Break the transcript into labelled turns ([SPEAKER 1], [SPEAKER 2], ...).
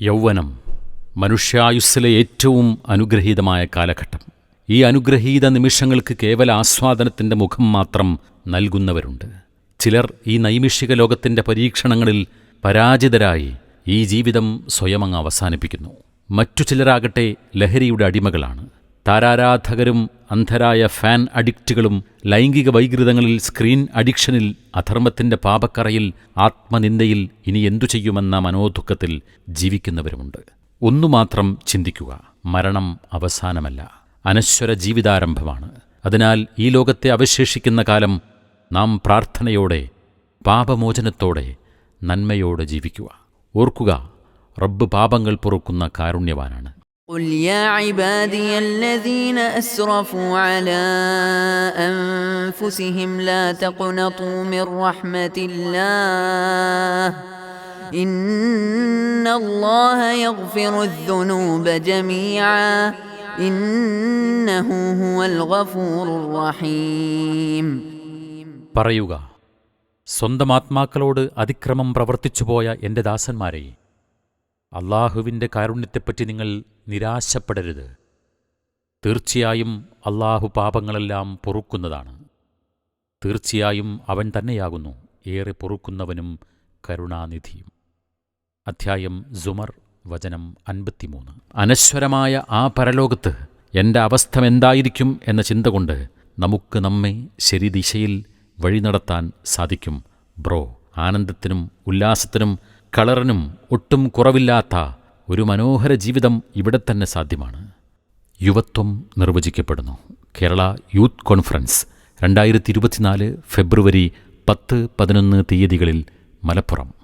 [SPEAKER 1] യൗവനം മനുഷ്യായുസ്സിലെ ഏറ്റവും അനുഗ്രഹീതമായ കാലഘട്ടം. ഈ അനുഗ്രഹീത നിമിഷങ്ങൾക്ക് കേവല ആസ്വാദനത്തിന്റെ മുഖം മാത്രം നൽകുന്നവരുണ്ട്. ചിലർ ഈ നൈമിഷിക ലോകത്തിന്റെ പരീക്ഷണങ്ങളിൽ പരാജിതരായി ഈ ജീവിതം സ്വയമങ്ങ് അവസാനിപ്പിക്കുന്നു. മറ്റു ചിലരാകട്ടെ ലഹരിയുടെ അടിമകളാണ്. താരാരാധകരും അന്ധരായ ഫാൻ അഡിക്റ്റുകളും ലൈംഗിക വൈകൃതങ്ങളിൽ സ്ക്രീൻ അഡിക്ഷനിൽ അധർമ്മത്തിന്റെ പാപക്കറയിൽ ആത്മനിന്ദയിൽ ഇനി എന്തു ചെയ്യുമെന്ന മനോദുഃഖത്തിൽ ജീവിക്കുന്നവരുമുണ്ട്. ഒന്നുമാത്രം ചിന്തിക്കുക. മരണം അവസാനമല്ല. അനശ്വര ജീവിതാരംഭമാണ്. അതിനാൽ ഈ ലോകത്തെ അവശേഷിക്കുന്ന കാലം നാം പ്രാർത്ഥനയോടെ പാപമോചനത്തോടെ നന്മയോടെ ജീവിക്കുക. ഓർക്കുക റബ്ബ് പാപങ്ങൾ പൊറുക്കുന്ന കാരുണ്യവാനാണ്.
[SPEAKER 2] قل يا عبادي الذين اسرفوا على انفسهم لا تقنطوا من رحمه الله ان الله يغفر الذنوب جميعا انه هو الغفور الرحيم
[SPEAKER 1] പറയുക സ്വന്തം ആത്മാക്കളോട് അതിക്രമം പ്രവർത്തിച്ചുപോയ എൻ്റെ ദാസന്മാരെ അള്ളാഹുവിന്റെ കാരുണ്യത്തെപ്പറ്റി നിങ്ങൾ നിരാശപ്പെടരുത്. തീർച്ചയായും അള്ളാഹു പാപങ്ങളെല്ലാം പൊറുക്കുന്നതാണ്. തീർച്ചയായും അവൻ തന്നെയാകുന്നു ഏറെ പൊറുക്കുന്നവനും കരുണാനിധിയും. അധ്യായം സുമർ വചനം അൻപത്തിമൂന്ന്. അനശ്വരമായ ആ പരലോകത്ത് എന്റെ അവസ്ഥ എന്തായിരിക്കും എന്ന ചിന്ത കൊണ്ട് നമുക്ക് നമ്മെ ശരിദിശയിൽ വഴി നടത്താൻ സാധിക്കും ബ്രോ. ആനന്ദത്തിനും ഉല്ലാസത്തിനും കളറിനും ഒട്ടും കുറവില്ലാത്ത ഒരു മനോഹര ജീവിതം ഇവിടെ തന്നെ സാധ്യമാണ്. യുവത്വം നിർവചിക്കപ്പെടുന്നു. കേരള യൂത്ത് കോൺഫറൻസ് രണ്ടായിരത്തി ഇരുപത്തിനാല് ഫെബ്രുവരി പത്ത് പതിനൊന്ന് തീയതികളിൽ മലപ്പുറം.